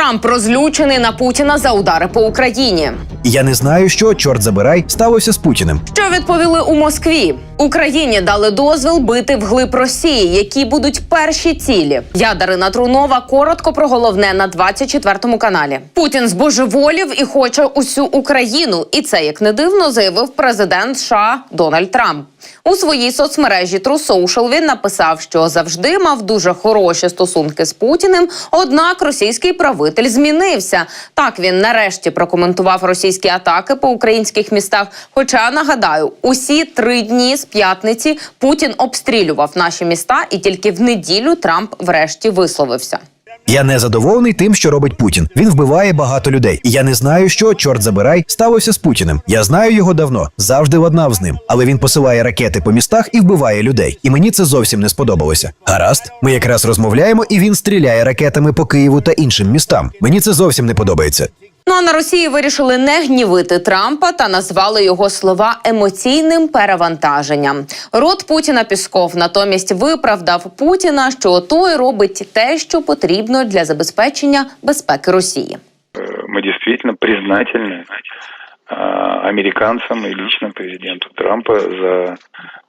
Трамп розлючений на Путіна за удари по Україні. Я не знаю, що чорт забирай сталося з Путіним. Що відповіли у Москві? Україні дали дозвіл бити вглиб Росії, які будуть перші цілі. Я Дарина Трунова коротко про головне на 24 каналі. Путін збожеволів і хоче усю Україну. І це як не дивно заявив президент США Дональд Трамп. У своїй соцмережі True Social він написав, що завжди мав дуже хороші стосунки з Путіним. Однак російський правитель змінився. Так він нарешті прокоментував російські атаки по українських містах. Хоча нагадаю, усі три дні з п'ятниці Путін обстрілював наші міста, і тільки в неділю Трамп врешті висловився. Я не задоволений тим, що робить Путін. Він вбиває багато людей. І я не знаю, що чорт забирай сталося з Путіним. Я знаю його давно, завжди ладнав з ним. Але він посилає ракети по містах і вбиває людей. І мені це зовсім не сподобалося. Гаразд, ми якраз розмовляємо, і він стріляє ракетами по Києву та іншим містам. Мені це зовсім не подобається. Ну а на Росії вирішили не гнівити Трампа та назвали його слова емоційним перевантаженням. Рот Путіна Пісков натомість виправдав Путіна, що той робить те, що потрібно для забезпечення безпеки Росії. мы действительно признательны э, американцам и лично президенту Трампа за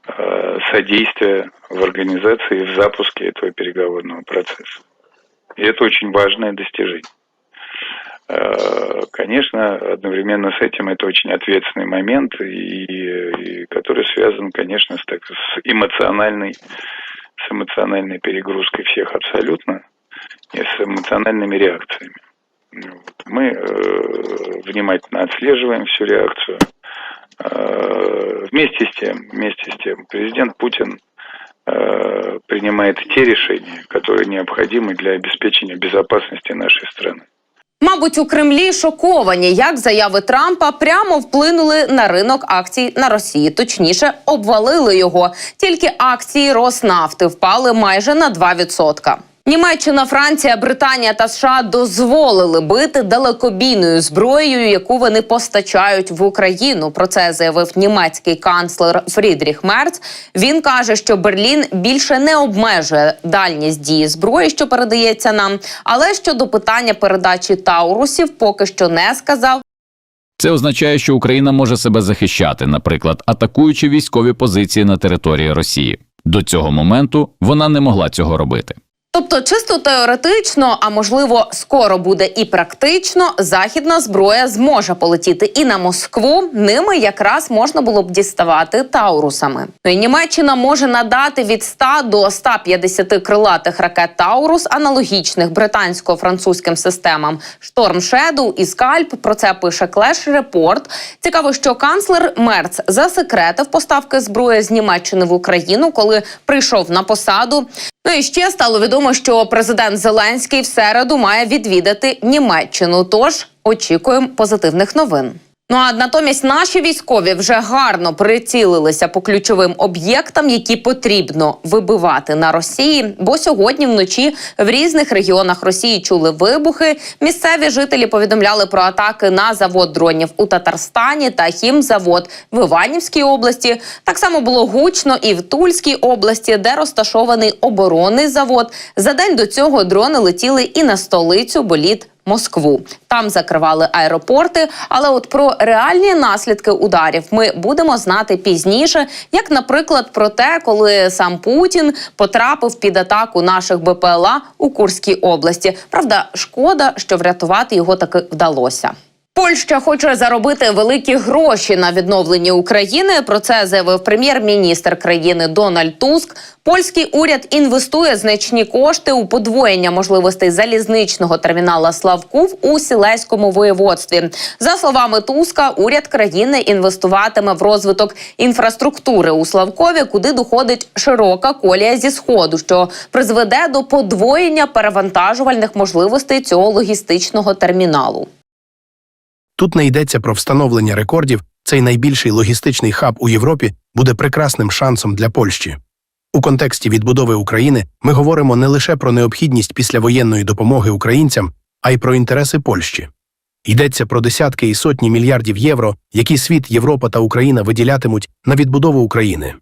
э, содействие в организации и в запуске этого переговорного процесса. И это очень важное достижение. Э, Конечно, одновременно с этим это очень ответственный момент, и, и который связан, конечно, с, так, с эмоциональной, с эмоциональной перегрузкой всех абсолютно и с эмоциональными реакциями. Вот. Мы э, внимательно отслеживаем всю реакцию. Э, вместе с тем, вместе с тем, президент Путин э, принимает те решения, которые необходимы для обеспечения безопасности нашей страны. Мабуть, у Кремлі шоковані, як заяви Трампа прямо вплинули на ринок акцій на Росії. Точніше, обвалили його. Тільки акції Роснафти впали майже на 2%. Німеччина, Франція, Британія та США дозволили бити далекобійною зброєю, яку вони постачають в Україну. Про це заявив німецький канцлер Фрідріх Мерц. Він каже, що Берлін більше не обмежує дальність дії зброї, що передається нам. Але щодо питання передачі таурусів, поки що не сказав. Це означає, що Україна може себе захищати, наприклад, атакуючи військові позиції на території Росії. До цього моменту вона не могла цього робити. Тобто, чисто теоретично, а можливо, скоро буде і практично, західна зброя зможе полетіти і на Москву. Ними якраз можна було б діставати таурусами. Ну і Німеччина може надати від 100 до 150 крилатих ракет Таурус, аналогічних британсько-французьким системам Шторм Shadow і Скальп. Про це пише Клеш Репорт. Цікаво, що канцлер Мерц засекретив поставки зброї з Німеччини в Україну, коли прийшов на посаду. Ну і ще стало відомо, що президент Зеленський в середу має відвідати Німеччину. Тож очікуємо позитивних новин. Ну а натомість наші військові вже гарно прицілилися по ключовим об'єктам, які потрібно вибивати на Росії. Бо сьогодні вночі в різних регіонах Росії чули вибухи. Місцеві жителі повідомляли про атаки на завод дронів у Татарстані та хімзавод в Іванівській області. Так само було гучно і в Тульській області, де розташований оборонний завод. За день до цього дрони летіли і на столицю боліт Москву. Там закривали аеропорти. Але от про реальні наслідки ударів ми будемо знати пізніше, як, наприклад, про те, коли сам Путін потрапив під атаку наших БПЛА у Курській області. Правда, шкода, що врятувати його таки вдалося. Польща хоче заробити великі гроші на відновленні України. Про це заявив прем'єр-міністр країни Дональд Туск. Польський уряд інвестує значні кошти у подвоєння можливостей залізничного термінала Славкув у Сілеському воєводстві. За словами Туска, уряд країни інвестуватиме в розвиток інфраструктури у Славкові, куди доходить широка колія зі сходу, що призведе до подвоєння перевантажувальних можливостей цього логістичного терміналу. Тут не йдеться про встановлення рекордів. Цей найбільший логістичний хаб у Європі буде прекрасним шансом для Польщі. У контексті відбудови України ми говоримо не лише про необхідність післявоєнної допомоги українцям, а й про інтереси Польщі. Йдеться про десятки і сотні мільярдів євро, які світ, Європа та Україна виділятимуть на відбудову України.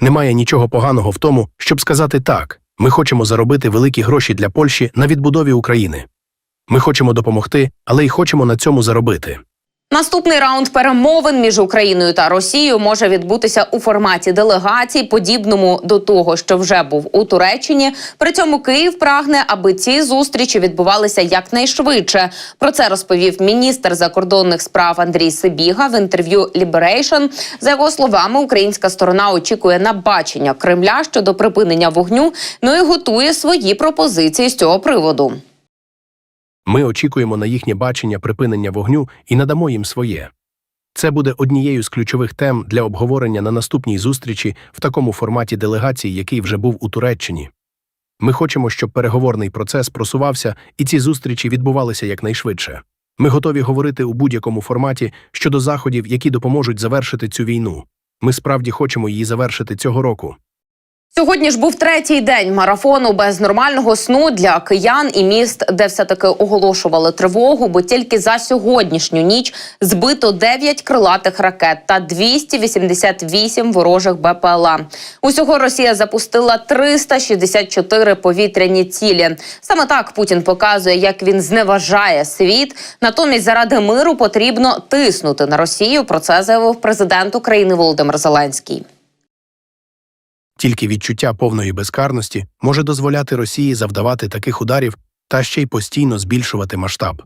Немає нічого поганого в тому, щоб сказати так: ми хочемо заробити великі гроші для Польщі на відбудові України. Ми хочемо допомогти, але й хочемо на цьому заробити. Наступний раунд перемовин між Україною та Росією може відбутися у форматі делегацій, подібному до того, що вже був у Туреччині. При цьому Київ прагне, аби ці зустрічі відбувалися якнайшвидше. Про це розповів міністр закордонних справ Андрій Сибіга в інтерв'ю Liberation. За його словами, українська сторона очікує на бачення Кремля щодо припинення вогню. Ну і готує свої пропозиції з цього приводу. Ми очікуємо на їхнє бачення припинення вогню і надамо їм своє. Це буде однією з ключових тем для обговорення на наступній зустрічі в такому форматі делегації, який вже був у Туреччині. Ми хочемо, щоб переговорний процес просувався і ці зустрічі відбувалися якнайшвидше. Ми готові говорити у будь-якому форматі щодо заходів, які допоможуть завершити цю війну. Ми справді хочемо її завершити цього року. Сьогодні ж був третій день марафону без нормального сну для киян і міст, де все таки оголошували тривогу, бо тільки за сьогоднішню ніч збито 9 крилатих ракет та 288 ворожих БПЛА. Усього Росія запустила 364 повітряні цілі. Саме так Путін показує, як він зневажає світ. Натомість, заради миру потрібно тиснути на Росію. Про це заявив президент України Володимир Зеленський. Тільки відчуття повної безкарності може дозволяти Росії завдавати таких ударів та ще й постійно збільшувати масштаб.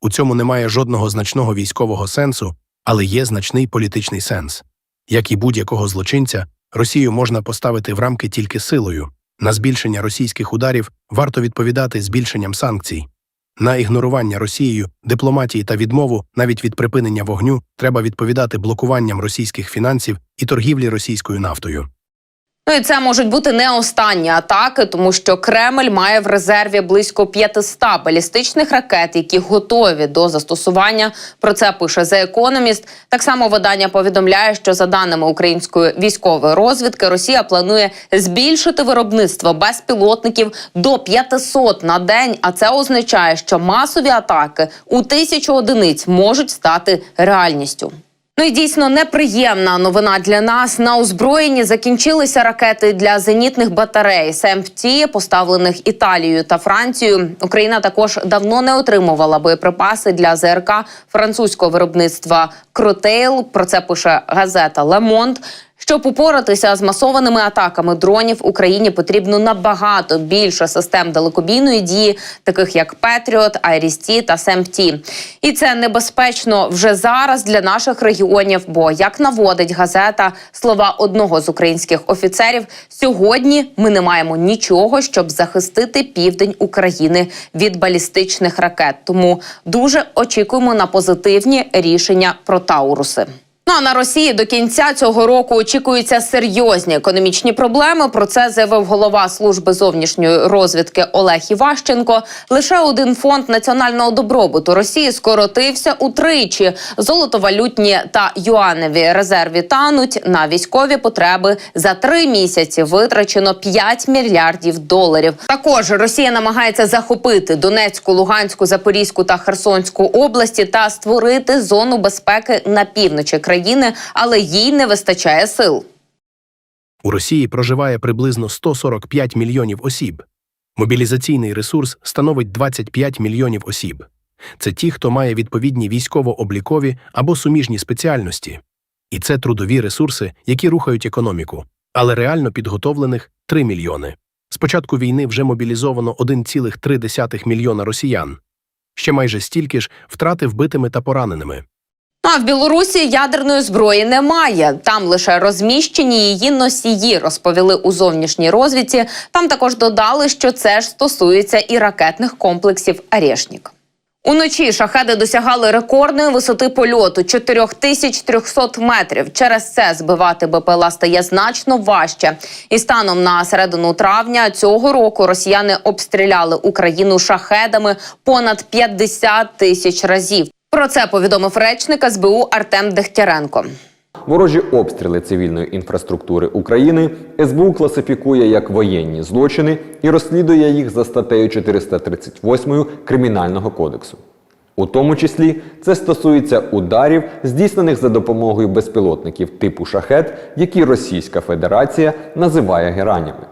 У цьому немає жодного значного військового сенсу, але є значний політичний сенс. Як і будь-якого злочинця, Росію можна поставити в рамки тільки силою. На збільшення російських ударів варто відповідати збільшенням санкцій. На ігнорування Росією, дипломатії та відмову навіть від припинення вогню треба відповідати блокуванням російських фінансів і торгівлі російською нафтою. Ну і це можуть бути не останні атаки, тому що Кремль має в резерві близько 500 балістичних ракет, які готові до застосування. Про це пише The Economist. Так само видання повідомляє, що за даними української військової розвідки, Росія планує збільшити виробництво безпілотників до 500 на день. А це означає, що масові атаки у тисячу одиниць можуть стати реальністю. Ну і дійсно неприємна новина для нас. На озброєнні закінчилися ракети для зенітних батарей СМТ, поставлених Італією та Францією. Україна також давно не отримувала боєприпаси для ЗРК французького виробництва Кротейл. Про це пише газета Лемонт. Щоб упоратися з масованими атаками дронів Україні потрібно набагато більше систем далекобійної дії, таких як Петріот, Айрісті та СЕМТі. І це небезпечно вже зараз для наших регіонів. Бо як наводить газета слова одного з українських офіцерів, сьогодні ми не маємо нічого, щоб захистити південь України від балістичних ракет. Тому дуже очікуємо на позитивні рішення про Тауруси. Ну а на Росії до кінця цього року очікуються серйозні економічні проблеми. Про це заявив голова служби зовнішньої розвідки Олег Іващенко. Лише один фонд національного добробуту Росії скоротився утричі. Золотовалютні та юаневі резерві тануть на військові потреби. За три місяці витрачено 5 мільярдів доларів. Також Росія намагається захопити Донецьку, Луганську, Запорізьку та Херсонську області та створити зону безпеки на півночі країни, але їй не вистачає сил. У Росії проживає приблизно 145 мільйонів осіб. Мобілізаційний ресурс становить 25 мільйонів осіб. Це ті, хто має відповідні військово-облікові або суміжні спеціальності. І це трудові ресурси, які рухають економіку, але реально підготовлених 3 мільйони. З початку війни вже мобілізовано 1,3 мільйона росіян. Ще майже стільки ж втрати вбитими та пораненими. А в Білорусі ядерної зброї немає. Там лише розміщені її носії, розповіли у зовнішній розвідці. Там також додали, що це ж стосується і ракетних комплексів Арешнік. Уночі шахеди досягали рекордної висоти польоту 4300 метрів. Через це збивати БПЛА стає значно важче. І станом на середину травня цього року росіяни обстріляли Україну шахедами понад 50 тисяч разів. Про це повідомив речник СБУ Артем Дегтяренко. Ворожі обстріли цивільної інфраструктури України СБУ класифікує як воєнні злочини і розслідує їх за статтею 438 Кримінального кодексу. У тому числі це стосується ударів, здійснених за допомогою безпілотників типу шахет, які Російська Федерація називає геранями.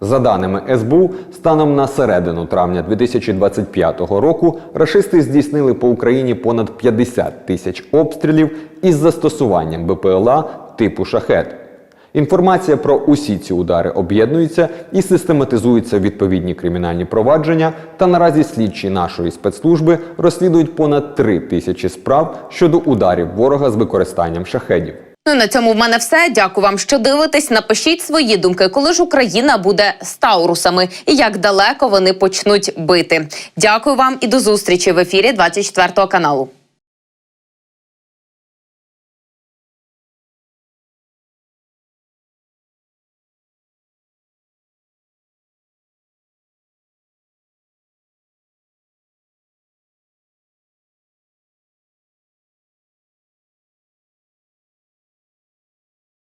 За даними СБУ, станом на середину травня 2025 року рашисти здійснили по Україні понад 50 тисяч обстрілів із застосуванням БПЛА типу шахет. Інформація про усі ці удари об'єднується і систематизуються в відповідні кримінальні провадження. Та наразі слідчі нашої спецслужби розслідують понад три тисячі справ щодо ударів ворога з використанням шахедів. Ну на цьому в мене все. Дякую вам, що дивитесь. Напишіть свої думки, коли ж Україна буде з Таурусами і як далеко вони почнуть бити. Дякую вам і до зустрічі в ефірі 24 каналу.